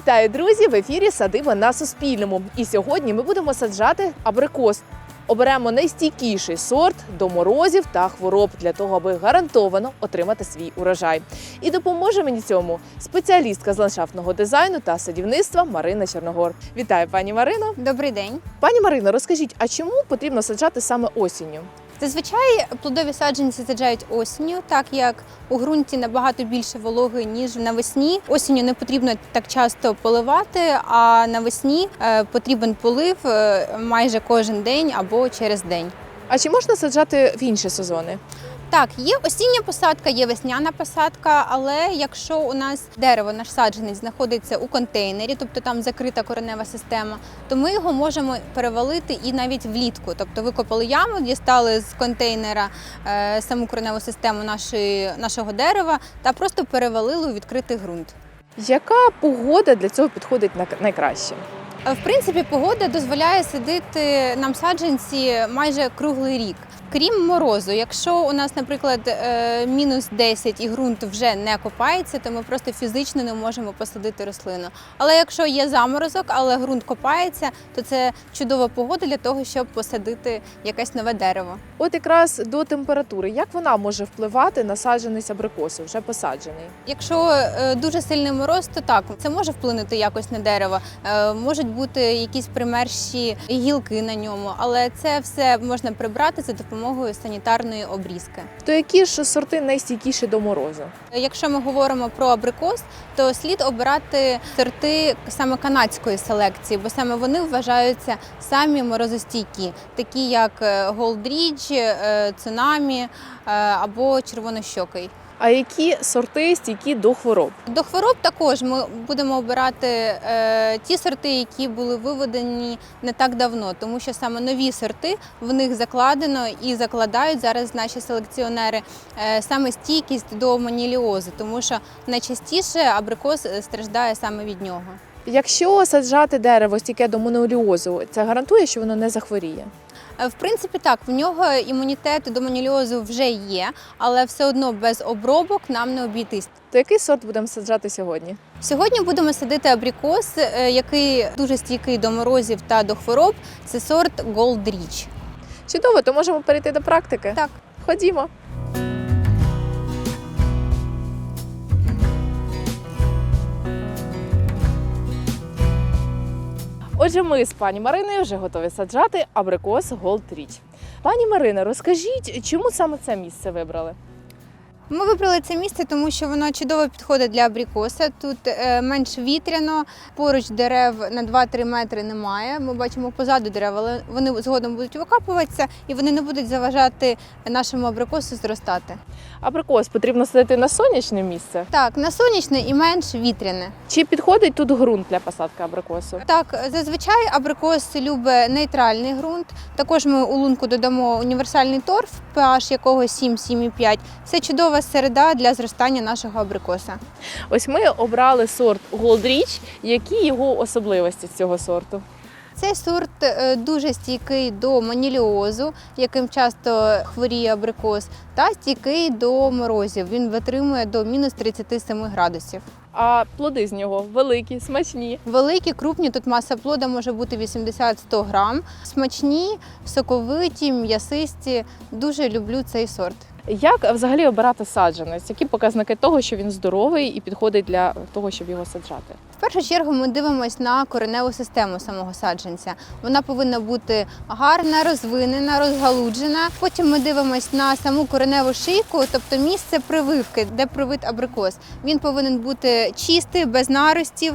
Вітаю, друзі! В ефірі Садиба на Суспільному. І сьогодні ми будемо саджати абрикос. Оберемо найстійкіший сорт до морозів та хвороб для того, аби гарантовано отримати свій урожай. І допоможе мені цьому спеціалістка з ландшафтного дизайну та садівництва Марина Чорногор. Вітаю, пані Марино. Добрий день. Пані Марино, розкажіть, а чому потрібно саджати саме осінню? Зазвичай плодові саджанці саджають осінню, так як у ґрунті набагато більше вологи, ніж навесні. Осінню не потрібно так часто поливати, а навесні е, потрібен полив е, майже кожен день або через день. А чи можна саджати в інші сезони? Так, є осіння посадка, є весняна посадка, але якщо у нас дерево, наш саджанець знаходиться у контейнері, тобто там закрита коренева система, то ми його можемо перевалити і навіть влітку. Тобто викопали яму, дістали з контейнера е, саму кореневу систему нашої, нашого дерева та просто перевалили у відкритий ґрунт. Яка погода для цього підходить найкраще? Е, В принципі, погода дозволяє садити нам саджанці майже круглий рік. Крім морозу, якщо у нас, наприклад, е, мінус 10 і ґрунт вже не копається, то ми просто фізично не можемо посадити рослину. Але якщо є заморозок, але ґрунт копається, то це чудова погода для того, щоб посадити якесь нове дерево. От якраз до температури, як вона може впливати на саджаність абрикосу, вже посаджений? Якщо е, дуже сильний мороз, то так це може вплинути якось на дерево. Е, Можуть бути якісь примерші гілки на ньому, але це все можна прибрати за допомогою санітарної обрізки. То які ж сорти найстійкіші до морозу? Якщо ми говоримо про абрикос, то слід обирати сорти саме канадської селекції, бо саме вони вважаються самі морозостійкі, такі як голдріч, е, Цунамі е, або червонощокий. А які сорти стійкі до хвороб? До хвороб також ми будемо обирати е, ті сорти, які були виведені не так давно, тому що саме нові сорти в них закладено і закладають зараз наші селекціонери е, саме стійкість до маніліозу, тому що найчастіше абрикос страждає саме від нього. Якщо саджати дерево стійке до моноліозу, це гарантує, що воно не захворіє. Е, В принципі, так, в нього імунітет до маніліозу вже є, але все одно без обробок нам не обійтись. То який сорт будемо саджати сьогодні? Сьогодні будемо садити абрикос, е, який дуже стійкий до морозів та до хвороб. Це сорт Gold Rich. Чудово, то можемо перейти до практики. Так. Ходімо. Отже, ми з пані Мариною вже готові саджати абрикос Gold Річ. Пані Марина, розкажіть, чому саме це місце вибрали? Ми вибрали це місце, тому що воно чудово підходить для абрикоса. Тут е, менш вітряно, поруч дерев на 2-3 метри немає. Ми бачимо позаду дерев, але вони згодом будуть викапуватися і вони не будуть заважати нашому абрикосу зростати. Абрикос потрібно садити на сонячне місце. Так, на сонячне і менш вітряне. Чи підходить тут ґрунт для посадки абрикосу? Так, зазвичай абрикос любить нейтральний ґрунт. Також ми у лунку додамо універсальний торф, pH якого 7-7,5. Це чудова середа для зростання нашого абрикоса. Ось ми обрали сорт Rich. Які його особливості цього сорту? Цей сорт е, дуже стійкий до маніліозу, яким часто хворіє абрикос, та стійкий до морозів. Він витримує до мінус 37 градусів. А плоди з нього великі, смачні. Великі, крупні, тут маса плода може бути 80-100 грам. Смачні, соковиті, м'ясисті. Дуже люблю цей сорт. Як взагалі обирати саджанець? Які показники того, що він здоровий і підходить для того, щоб його саджати? В першу чергу ми дивимося на кореневу систему самого саджанця. Вона повинна бути гарна, розвинена, розгалуджена. Потім ми дивимося на саму кореневу шийку, тобто місце прививки, де привит абрикос. Він повинен бути чистий, без наростів.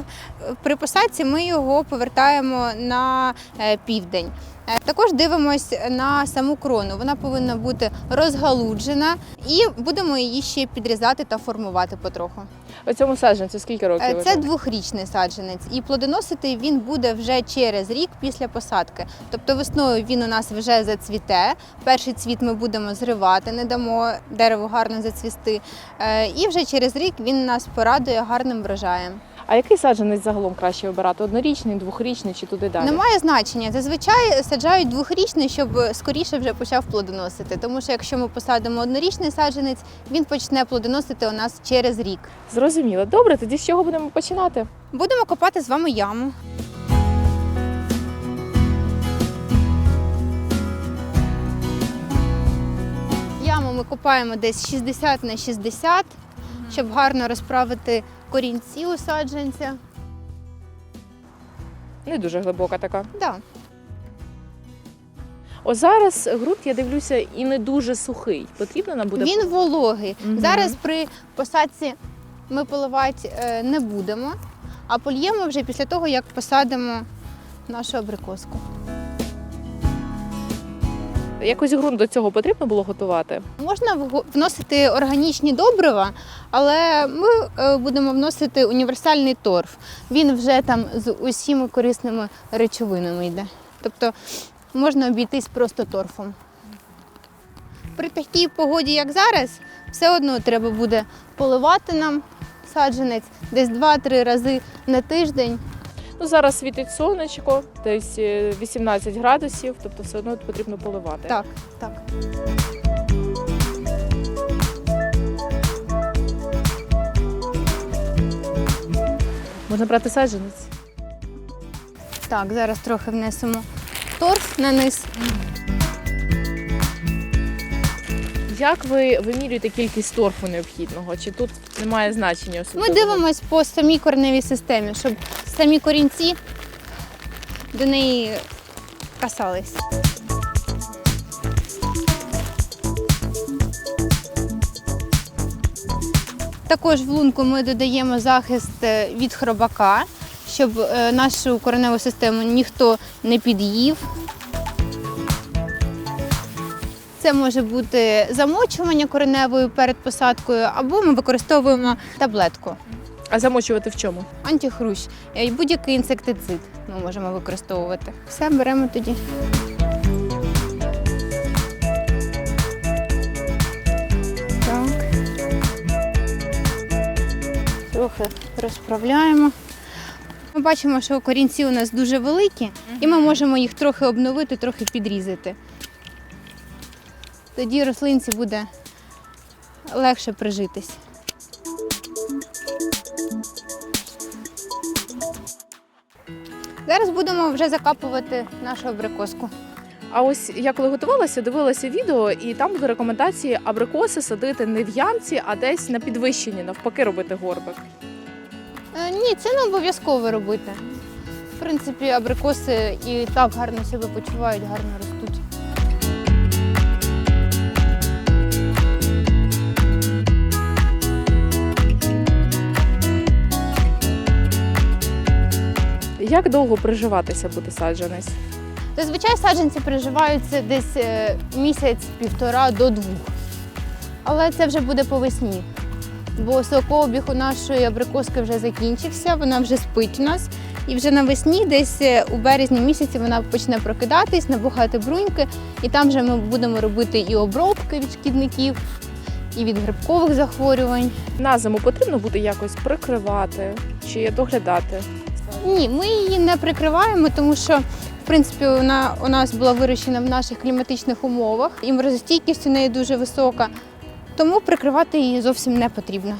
При посадці ми його повертаємо на е, південь. Е, Також дивимось на саму крону. Вона повинна бути розгалуджена, і будемо її ще підрізати та формувати потроху. У цьому саджанцю скільки років? Е? Це двохрічний саджанець, і плодоносити він буде вже через рік після посадки. Тобто весною він у нас вже зацвіте. Перший цвіт ми будемо зривати, не дамо дереву гарно зацвісти. Е, І вже через рік він нас порадує гарним врожаєм. А який саджанець загалом краще обирати? Однорічний, двохрічний чи туди далі? Немає значення. Зазвичай саджають двохрічний, щоб скоріше вже почав плодоносити. Тому що якщо ми посадимо однорічний саджанець, він почне плодоносити у нас через рік. Зрозуміло. Добре, тоді з чого будемо починати? Будемо копати з вами яму. Яму ми копаємо десь 60 на 60, щоб гарно розправити корінці у саджанця. Не дуже глибока така. Да. Ось зараз ґрунт, я дивлюся, і не дуже сухий. Потрібно нам буде Він вологий. Мгм. Зараз при посадці ми поливати е, не будемо, а польємо вже після того, як посадимо нашу абрикоску. Якось ґрунт до цього потрібно було готувати. Можна вносити органічні добрива, але ми е, будемо вносити універсальний торф. Він вже там з усіма корисними речовинами йде. Тобто можна обійтись просто торфом. При такій погоді, як зараз, все одно треба буде поливати нам саджанець десь 2-3 рази на тиждень. Ну зараз світить сонечко, десь е, 18 градусів, тобто все одно потрібно поливати. Так, так. Можна брати саджанець. Так, зараз трохи внесемо торф на низ. Як ви вимірюєте кількість торфу необхідного? Чи тут немає значення Ми особливого? дивимось по самій кореневій системі, щоб самі корінці до неї касались. Також в лунку ми додаємо захист е, від хробака, щоб е, нашу кореневу систему ніхто не під'їв. Це може бути замочування кореневою перед посадкою, або ми використовуємо таблетку. А замочувати в чому? Антихрущ і будь-який інсектицид ми можемо використовувати. Все беремо тоді. Так. Трохи розправляємо. Ми бачимо, що корінці у нас дуже великі, і ми можемо їх трохи обновити, трохи підрізати. Тоді рослинці буде легше прижитись. Зараз будемо вже закапувати нашу абрикоску. А ось я коли готувалася, дивилася відео, і там були рекомендації абрикоси садити не в ямці, а десь на підвищенні, навпаки, робити горбик. Е, Ні, це не обов'язково робити. В принципі, абрикоси і так гарно себе почувають, гарно ростуть. Як довго приживатися буде саджанець? Зазвичай саджанці приживаються десь е, місяць-півтора до двох. Але це вже буде по весні. Бо сокообіг у нашої абрикоски вже закінчився, вона вже спить у нас. І вже навесні, десь е, у березні місяці, вона почне прокидатись, набухати бруньки, і там вже ми будемо робити і обробки від шкідників, і від грибкових захворювань. На зиму потрібно буде якось прикривати чи доглядати. Ні, ми її не прикриваємо, тому що в принципі вона у нас була вирощена в наших кліматичних умовах, і морозостійкість у неї дуже висока. Тому прикривати її зовсім не потрібно.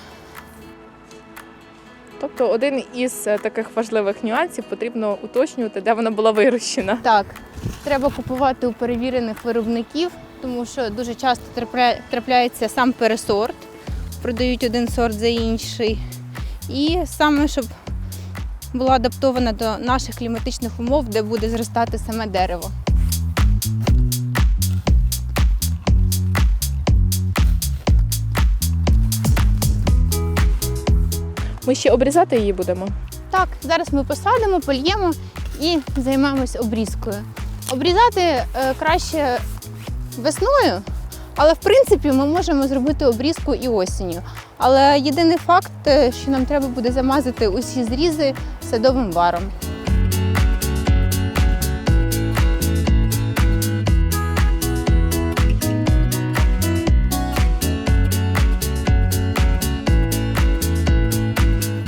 Тобто один із е, таких важливих нюансів потрібно уточнювати, де вона була вирощена. Так, треба купувати у перевірених виробників, тому що дуже часто трапляється сам пересорт, продають один сорт за інший. І саме щоб була адаптована до наших кліматичних умов, де буде зростати саме дерево. Ми ще обрізати її будемо. Так, зараз ми посадимо, польємо і займемось обрізкою. Обрізати е, краще весною, але в принципі ми можемо зробити обрізку і осінню. Але єдиний факт, е, що нам треба буде замазати усі зрізи садовим варом.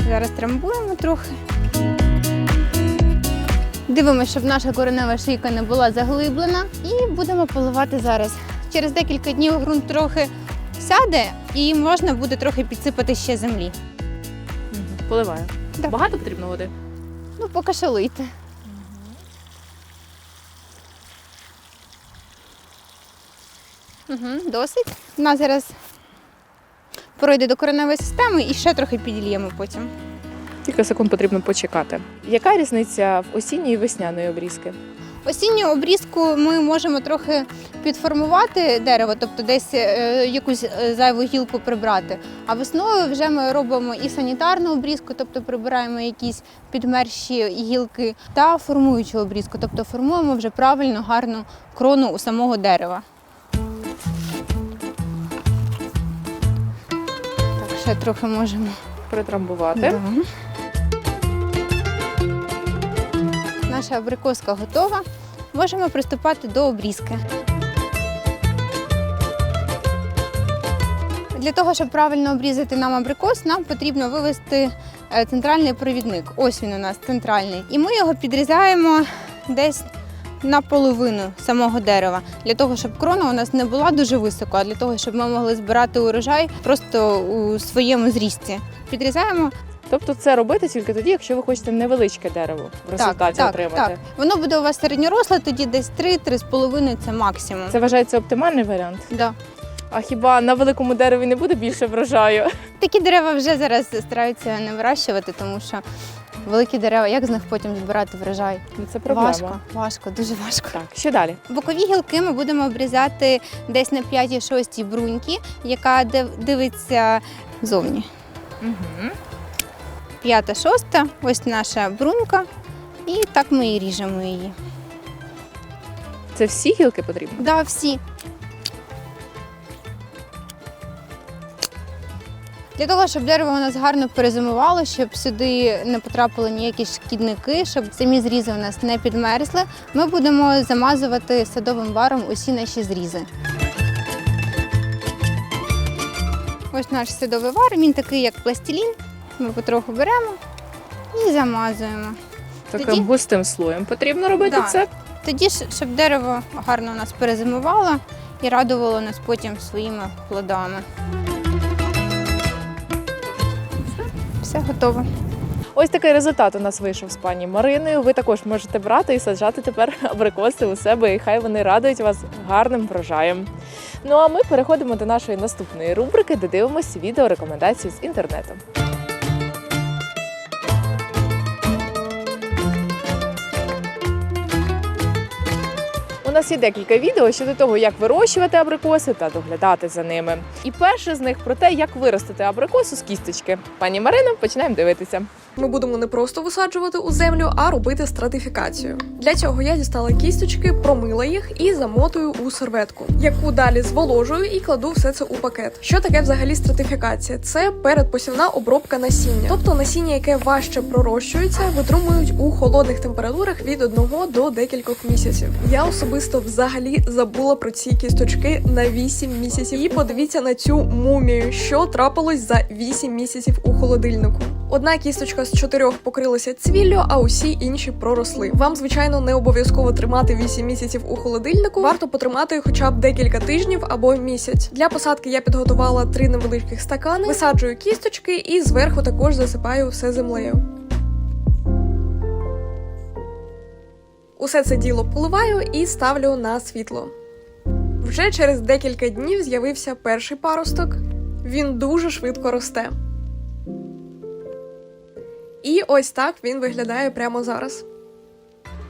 Зараз трамбуємо трохи. Дивимося, щоб наша коренева шийка не була заглиблена. І будемо поливати зараз. Через декілька днів ґрунт трохи сяде і можна буде трохи підсипати ще землі. Поливаю. Так. Багато потрібно води? Ну, поки що лийте. Угу, досить. Вона зараз пройде до кореневої системи і ще трохи підільємо потім. Кілька секунд потрібно почекати. Яка різниця в осінньої і весняної обрізки? Осінню обрізку ми можемо трохи підформувати дерево, тобто десь е, якусь е, зайву гілку прибрати. А весною вже ми робимо і санітарну обрізку, тобто прибираємо якісь підмерші гілки, та формуючу обрізку, тобто формуємо вже правильно гарну крону у самого дерева. Так, ще трохи можемо. Притрамбувати. Да. Наша абрикоска готова. Можемо приступати до обрізки. Для того, щоб правильно обрізати нам абрикос, нам потрібно вивести е, центральний провідник. Ось він у нас центральний. І ми його підрізаємо десь наполовину самого дерева, для того, щоб крона у нас не була дуже високо, а для того, щоб ми могли збирати урожай просто у своєму зрісті. Підрізаємо Тобто це робити тільки тоді, якщо ви хочете невеличке дерево в результаті так, отримати. Так. Воно буде у вас середньоросле, тоді десь 3-3,5 це максимум. Це вважається оптимальний варіант. Да. А хіба на великому дереві не буде більше врожаю? Такі дерева вже зараз стараються не вирощувати, тому що великі дерева, як з них потім збирати врожай? Ну, Це проблема. Важко, важко, дуже важко. Так, що далі? Бокові гілки ми будемо обрізати десь на 5-6 бруньки, яка дивиться зовні. Угу. П'ята, шоста, ось наша брунька. І так ми і ріжемо її. Це всі гілки потрібні? Да, всі. Для того, щоб дерево у нас гарно перезимувало, щоб сюди не потрапили ніякі шкідники, щоб самі зрізи у нас не підмерзли, ми будемо замазувати садовим варом усі наші зрізи. Ось наш садовий вар, він такий, як пластилін. Ми потроху беремо і замазуємо. Таким Тоді- густим слоєм потрібно робити Да. це. Тоді ж, щоб дерево гарно у нас перезимувало і радувало нас потім своїми плодами. Все, все готово. Ось такий результат у нас вийшов з пані Мариною. Ви також можете брати і саджати тепер абрикоси у себе, і хай вони радують вас гарним врожаєм. Ну а ми переходимо до нашої наступної рубрики, де дивимося відео рекомендації з інтернету. Нас є декілька відео щодо того, як вирощувати абрикоси та доглядати за ними. І перше з них про те, як виростити абрикосу з кісточки. Пані Марино, починаємо дивитися. Ми будемо не просто висаджувати у землю, а робити стратифікацію. Для цього я дістала кісточки, промила їх і замотую у серветку, яку далі зволожую і кладу все це у пакет. Що таке взагалі стратифікація? Це передпосівна обробка насіння, тобто насіння, яке важче пророщується, витримують у холодних температурах від одного до декількох місяців. Я особисто взагалі забула про ці кісточки на 8 місяців. І подивіться на цю мумію, що трапилось за 8 місяців у холодильнику. Одна кісточка з чотирьох покрилася цвіллю, а усі інші проросли. Вам, звичайно, не обов'язково тримати 8 місяців у холодильнику. Варто потримати хоча б декілька тижнів або місяць. Для посадки я підготувала три невеличких стакани, висаджую кісточки і зверху також засипаю все землею. Усе це діло поливаю і ставлю на світло. Вже через декілька днів з'явився перший паросток. Він дуже швидко росте. І ось так він виглядає прямо зараз.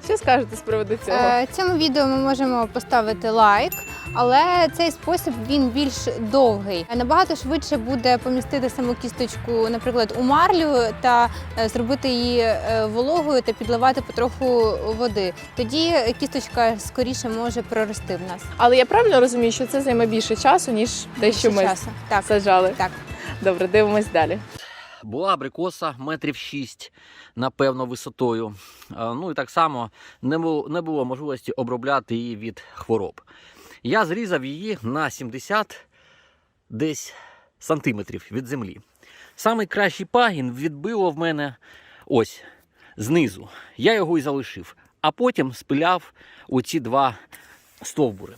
Що скажете з приводу цього? Е, Цьому відео ми можемо поставити лайк, але цей спосіб він більш довгий. Набагато швидше буде помістити саму кісточку, наприклад, у марлю та е, зробити її е, вологою та підливати потроху води. Тоді кісточка скоріше може прорости в нас. Але я правильно розумію, що це займе більше часу, ніж те, що Більше ми часу. Так, саджали. так. Добре, дивимось далі. Була абрикоса метрів 6, напевно, висотою. Ну і так само не було, не було можливості обробляти її від хвороб. Я зрізав її на 70 десь сантиметрів від землі. Самий кращий пагін відбило в мене ось знизу. Я його і залишив, а потім спиляв оці два стовбури.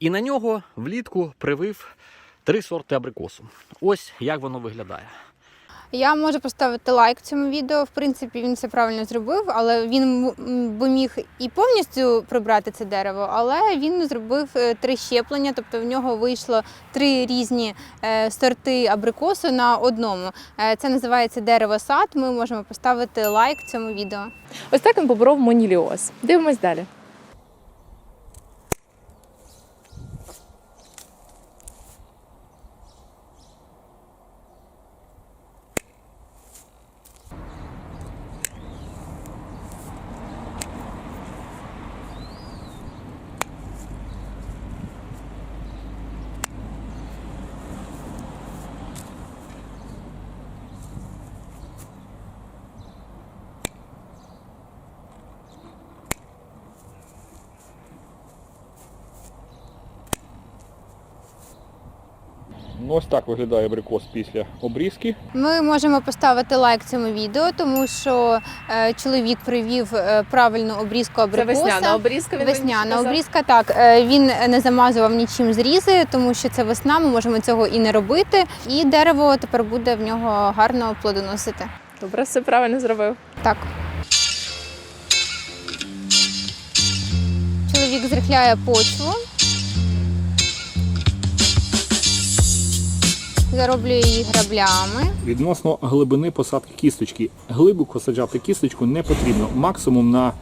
І на нього влітку привив три сорти абрикосу. Ось як воно виглядає. Я можу поставити лайк цьому відео. В принципі, він все правильно зробив, але він би міг і повністю прибрати це дерево, але він зробив е, три щеплення, тобто в нього вийшло три різні е, сорти абрикосу на одному. Е, Це називається дерево сад. Ми можемо поставити лайк цьому відео. Ось так він поборов моніліоз. Дивимось далі. Ну, ось так виглядає абрикос після обрізки. Ми можемо поставити лайк цьому відео, тому що е, чоловік привів е, правильну обрізку Це весняна обрізка. Він Весняна обрізка, так. Е, Він не замазував нічим зрізи, тому що це весна, ми можемо цього і не робити. І дерево тепер буде в нього гарно плодоносити. Добре, все правильно зробив. Так. Чоловік зрихляє почву. Зароблює її граблями. Відносно глибини посадки кісточки. Глибоко саджати кісточку не потрібно. Максимум на,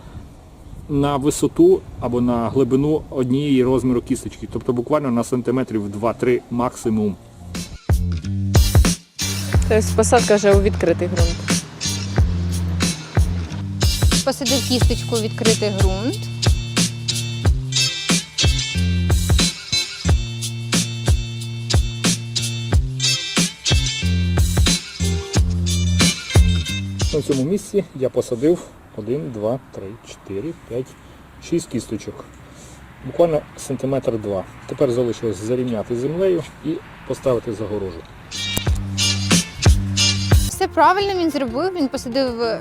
на висоту або на глибину однієї розміру кісточки. Тобто буквально на сантиметрів 2-3 максимум. Тобто посадка вже у відкритий ґрунт. Посадив кісточку у відкритий ґрунт. На цьому місці я посадив 1, 2, 3, 4, 5, 6 кісточок. Буквально сантиметр два. Тепер залишилось зарівняти землею і поставити загорожу. Все правильно він зробив. Він посадив е,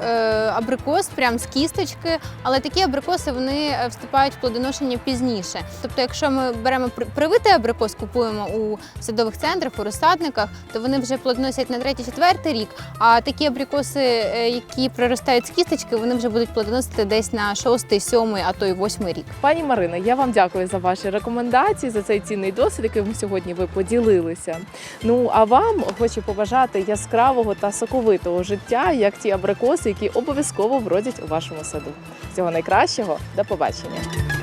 абрикос прямо з кісточки, але такі абрикоси вони е, вступають в плодоношення пізніше. Тобто, якщо ми беремо привитий абрикос, купуємо у садових центрах, у розсадниках, то вони вже плодоносять на третій-четвертий рік. А такі абрикоси, е, які проростають з кісточки, вони вже будуть плодоносити десь на шостий, сьомий, а то й восьмий рік. Пані Марина, я вам дякую за ваші рекомендації, за цей цінний досвід, яким сьогодні ви поділилися. Ну а вам хочу побажати яскравого та соковитого життя, як ті абрикоси, які обов'язково вродять у вашому саду. Всього найкращого, до побачення.